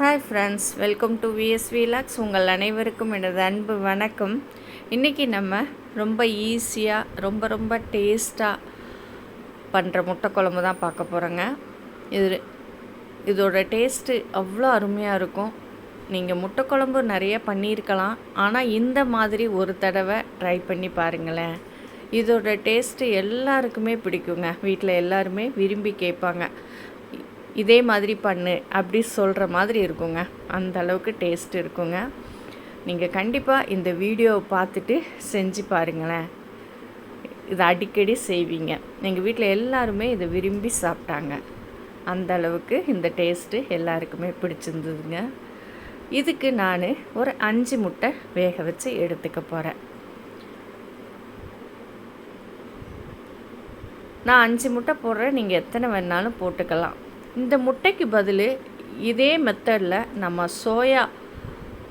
Hi friends welcome to VSV logs உங்கள் அனைவருக்கும் எனது அன்பு வணக்கம். இன்றைக்கி நம்ம ரொம்ப ஈஸியாக ரொம்ப ரொம்ப டேஸ்ட்டாக பண்ணுற முட்டை குழம்பு தான் பார்க்க போகிறோங்க இது இதோட டேஸ்ட்டு அவ்வளோ அருமையாக இருக்கும். நீங்கள் முட்டை குழம்பு நிறைய பண்ணியிருக்கலாம். ஆனால் இந்த மாதிரி ஒரு தடவை ட்ரை பண்ணி பாருங்களேன். இதோட டேஸ்ட்டு எல்லாருக்குமே பிடிக்குங்க. வீட்டில் எல்லாருமே விரும்பி கேட்பாங்க. இதே மாதிரி பண்ணு அப்படி சொல்கிற மாதிரி இருக்குங்க. அந்த அளவுக்கு டேஸ்ட் இருக்குங்க. நீங்கள் கண்டிப்பாக இந்த வீடியோவை பார்த்துட்டு செஞ்சு பாருங்களேன். இதை அடிக்கடி செய்வீங்க. எங்கள் வீட்டில் எல்லாருமே இதை விரும்பி சாப்பிட்டாங்க. அந்த அளவுக்கு இந்த டேஸ்ட்டு எல்லாருக்குமே பிடிச்சிருந்ததுங்க. இதுக்கு நான் ஒரு அஞ்சு முட்டை வேக வச்சு எடுத்துக்க போகிறேன் நான் அஞ்சு முட்டை போடுறேன். நீங்கள் எத்தனை வேணாலும் போட்டுக்கலாம். இந்த முட்டைக்கு பதில் இதே மெத்தடில் நம்ம சோயா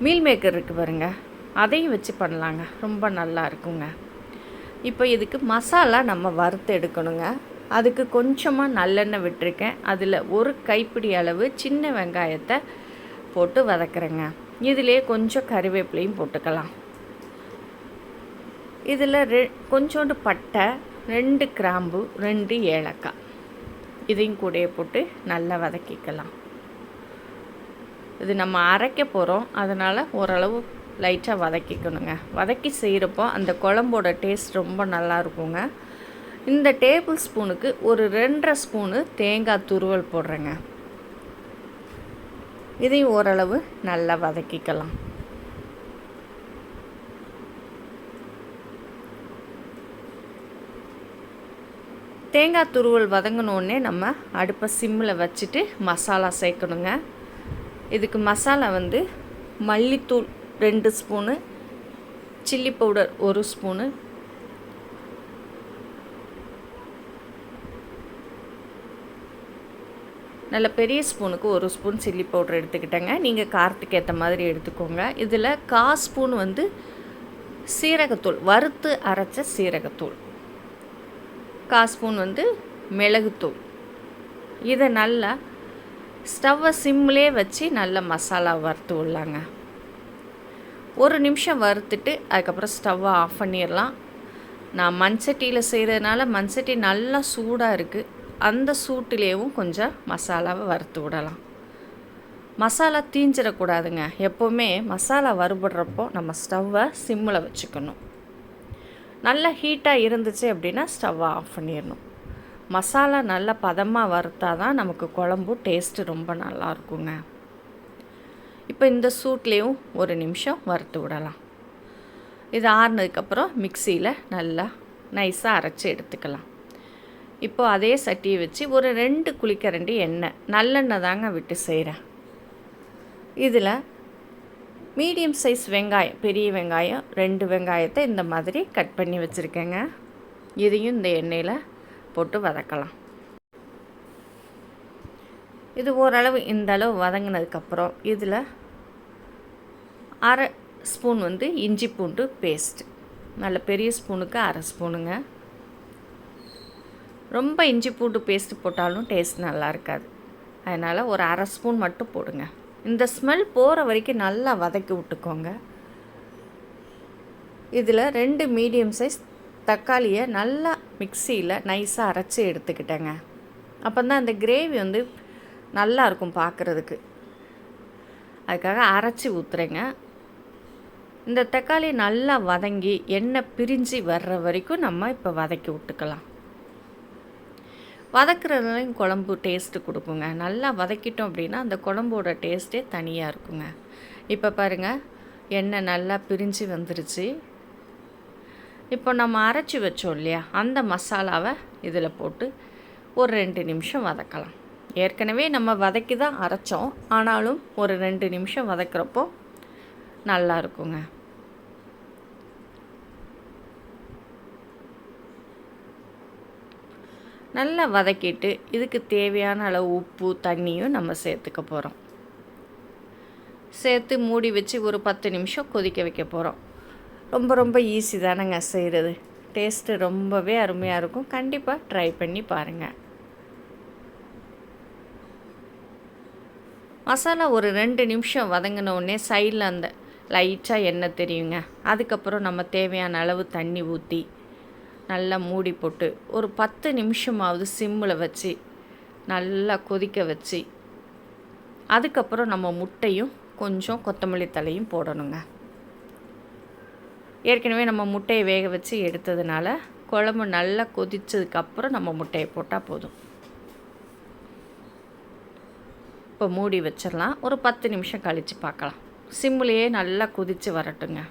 மீல் மேக்கர் இருக்குது பாருங்க. அதையும் வச்சு பண்ணலாங்க. ரொம்ப நல்லா இருக்குங்க. இப்போ இதுக்கு மசாலா நம்ம வறுத்து எடுக்கணுங்க. அதுக்கு கொஞ்சமாக நல்லெண்ணெய் விட்டுருக்கேன். அதில் ஒரு கைப்பிடி அளவு சின்ன வெங்காயத்தை போட்டு வதக்குறேங்க. இதிலே கொஞ்சம் கருவேப்பிலையும் போட்டுக்கலாம். இதில் ரெ கொஞ்சோண்டு பட்டை ரெண்டு கிராம்பு ரெண்டு ஏலக்காய். இதையும் கூடையே போட்டு நல்லா வதக்கிக்கலாம். இது நம்ம அரைக்க போகிறோம் அதனால் ஓரளவு லைட்டாக வதக்கிக்கணுங்க. வதக்கி செய்கிறப்போ அந்த குழம்போட டேஸ்ட் ரொம்ப நல்லா இருக்குங்க. இந்த டேபிள் ஸ்பூனுக்கு ஒரு ரெண்டரை ஸ்பூனு தேங்காய் துருவல் போடுறேங்க. இதையும் ஓரளவு நல்லா வதக்கிக்கலாம். தேங்காய் துருவல் வதங்கினோடனே நம்ம அடுப்பை சிம்மில் வச்சுட்டு மசாலா சேர்க்கணுங்க. இதுக்கு மசாலா வந்து மல்லித்தூள் ரெண்டு ஸ்பூனு சில்லி பவுடர் ஒரு ஸ்பூனு நல்ல பெரிய ஸ்பூனுக்கு ஒரு ஸ்பூன் சில்லி பவுடர் எடுத்துக்கிட்டேங்க. நீங்கள் காரத்துக்கு ஏற்ற மாதிரி எடுத்துக்கோங்க. இதில் கா ஸ்பூன் வந்து சீரகத்தூள் வறுத்து அரைச்ச சீரகத்தூள். கால் ஸ்பூன் வந்து மிளகுத்தூள். இதை நல்லா ஸ்டவ்வை சிம்லே வச்சு நல்லா மசாலா வறுத்து விடலாங்க. ஒரு நிமிஷம் வறுத்துட்டு அதுக்கப்புறம் ஸ்டவ்வை ஆஃப் பண்ணிடலாம். நான் மண்சட்டியில் செய்கிறதுனால மண்சட்டி நல்லா சூடாக இருக்குது அந்த சூட்டிலேயும் கொஞ்சம் மசாலாவை வறுத்து விடலாம். மசாலா தீஞ்சிடக்கூடாதுங்க. எப்போவுமே மசாலா வறுபடுறப்போ நம்ம ஸ்டவ்வை சிம்மில் வச்சுக்கணும். நல்லா ஹீட்டாக இருந்துச்சு அப்படின்னா ஸ்டவ்வை ஆஃப் பண்ணிடணும். மசாலா நல்லா பதமாக வறுத்தா தான் நமக்கு குழம்பு டேஸ்ட்டு ரொம்ப நல்லா இருக்குங்க. இப்போ இந்த சூட்லேயும் ஒரு நிமிஷம் வறுத்து விடலாம். இது ஆறுனதுக்கப்புறம் மிக்சியில் நல்லா நைஸாக அரைச்சி எடுத்துக்கலாம். இப்போ அதே சட்டியை வச்சு ஒரு ரெண்டு குளிக்கரண்டி எண்ணெய் நல்லெண்ணெய் தாங்க விட்டு செய்கிறேன் இதில் மீடியம் சைஸ் வெங்காயம் பெரிய வெங்காயம் ரெண்டு வெங்காயத்தை இந்த மாதிரி கட் பண்ணி வச்சுருக்கேங்க. இதையும் இந்த எண்ணெயில் போட்டு வதக்கலாம். இது ஓரளவு இந்த அளவு வதங்கினதுக்கப்புறம் இதில் அரை ஸ்பூன் வந்து இஞ்சி பூண்டு பேஸ்ட் நல்ல பெரிய ஸ்பூனுக்கு அரை ஸ்பூனுங்க. ரொம்ப இஞ்சி பூண்டு பேஸ்ட்டு போட்டாலும் டேஸ்ட் நல்லா இருக்காது. அதனால் ஒரு அரை ஸ்பூன் மட்டும் போடுங்க. இந்த ஸ்மெல் போகிற வரைக்கும் நல்லா வதக்கி விட்டுக்கோங்க. இதில் ரெண்டு மீடியம் சைஸ் தக்காளியை நல்லா மிக்சியில் நைஸாக அரைச்சி எடுத்துக்கிட்டேங்க. அப்போ தான் அந்த கிரேவி வந்து நல்லா இருக்கும் பார்க்குறதுக்கு அதுக்காக அரைச்சி ஊற்றுறேங்க இந்த தக்காளி நல்லா வதங்கி எண்ணெய் பிரிஞ்சு வர்ற வரைக்கும் நம்ம இப்போ வதக்கி விட்டுக்கலாம். வதக்குறதுலையும் குழம்பு டேஸ்ட்டு கொடுக்குங்க. நல்லா வதக்கிட்டோம் அப்படின்னா அந்த குழம்போட டேஸ்ட்டே தனியாக இருக்குங்க. இப்போ பாருங்கள் எண்ணெய் நல்லா பிரிஞ்சு வந்துருச்சு. இப்போ நம்ம அரைச்சி வச்சோம் இல்லையா அந்த மசாலாவை இதில் போட்டு ஒரு ரெண்டு நிமிஷம் வதக்கலாம். ஏற்கனவே நம்ம வதக்கி தான் அரைச்சோம். ஆனாலும் ஒரு ரெண்டு நிமிஷம் வதக்கிறப்போ நல்லா இருக்குங்க. நல்லா வதக்கிட்டு இதுக்கு தேவையான அளவு உப்பு தண்ணியும் நம்ம சேர்த்துக்க போகிறோம் சேர்த்து மூடி வச்சு ஒரு பத்து நிமிஷம் கொதிக்க வைக்க போகிறோம் ரொம்ப ரொம்ப ஈஸி தானேங்க செய்கிறது டேஸ்ட்டு ரொம்பவே அருமையாக இருக்கும். கண்டிப்பாக ட்ரை பண்ணி பாருங்கள் மசாலா ஒரு ரெண்டு நிமிஷம் வதங்கின உடனே சைடில் அந்த லைட்டாக எண்ணெய் தெரியுங்க. அதுக்கப்புறம் நம்ம தேவையான அளவு தண்ணி ஊற்றி நல்லா மூடி போட்டு ஒரு பத்து நிமிஷமாவது சிம்மில் வச்சு நல்லா கொதிக்க வச்சு அதுக்கப்புறம் நம்ம முட்டையும் கொஞ்சம் கொத்தமல்லி தலையும் போடணுங்க. ஏற்கனவே நம்ம முட்டையை வேக வச்சு எடுத்ததுனால குழம்பு நல்லா கொதித்ததுக்கப்புறம் நம்ம முட்டையை போட்டால் போதும். இப்போ மூடி வச்சிடலாம். ஒரு பத்து நிமிஷம் கழித்து பார்க்கலாம். சிம்முலேயே நல்லா கொதித்து வரட்டுங்க.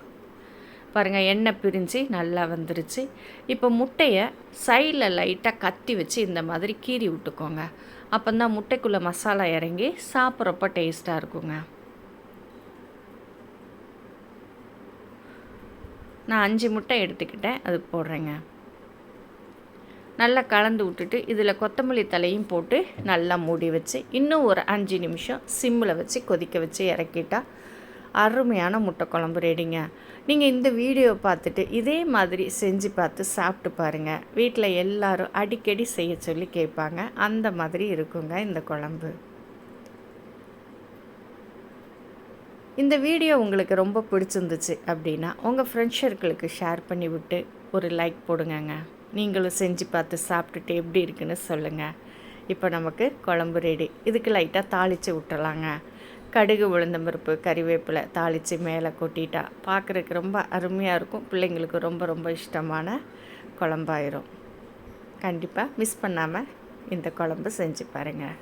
பாருங்கள் எண்ணெய் பிரிஞ்சு நல்லா வந்துருச்சு. இப்போ முட்டையை சைடில் லைட்டாக கத்தி வச்சு இந்த மாதிரி கீறி விட்டுக்கோங்க. அப்போ தான் முட்டைக்குள்ளே மசாலா இறங்கி சாப்பிட்றப்ப டேஸ்ட்டாக இருக்குங்க. நான் அஞ்சு முட்டை எடுத்துக்கிட்டேன் அது போடுறேங்க. நல்லா கலந்து விட்டுட்டு இதில் கொத்தமல்லி தலையும் போட்டு நல்லா மூடி வச்சு இன்னும் ஒரு அஞ்சு நிமிஷம் சிம்மில் வச்சு கொதிக்க வச்சு இறக்கிட்டால் அருமையான முட்டை குழம்பு ரெடிங்க நீங்கள் இந்த வீடியோ பார்த்துட்டு இதே மாதிரி செஞ்சு பார்த்து சாப்பிட்டு பாருங்கள் வீட்டில் எல்லோரும் அடிக்கடி செய்ய சொல்லி கேட்பாங்க. அந்த மாதிரி இருக்குங்க இந்த குழம்பு. இந்த வீடியோ உங்களுக்கு ரொம்ப பிடிச்சிருந்துச்சு அப்படின்னா உங்கள் ஃப்ரெண்ட்ஸ் சர்க்கிளுக்கு ஷேர் பண்ணி விட்டு ஒரு லைக் போடுங்கங்க. நீங்களும் செஞ்சு பார்த்து சாப்பிட்டுட்டு எப்படி இருக்குன்னு சொல்லுங்கள் இப்போ நமக்கு குழம்பு ரெடி இதுக்கு லைட்டாக தாளித்து விட்டுலாங்க கடுகு உளுந்தம்பருப்பு கறிவேப்பிலை தாளித்து மேலே கொட்டிட்டா பார்க்குறதுக்கு ரொம்ப அருமையாக இருக்கும். பிள்ளைங்களுக்கு ரொம்ப ரொம்ப இஷ்டமான குழம்பாயிரும். கண்டிப்பாக மிஸ் பண்ணாமல் இந்த குழம்பு செஞ்சு பாருங்கள்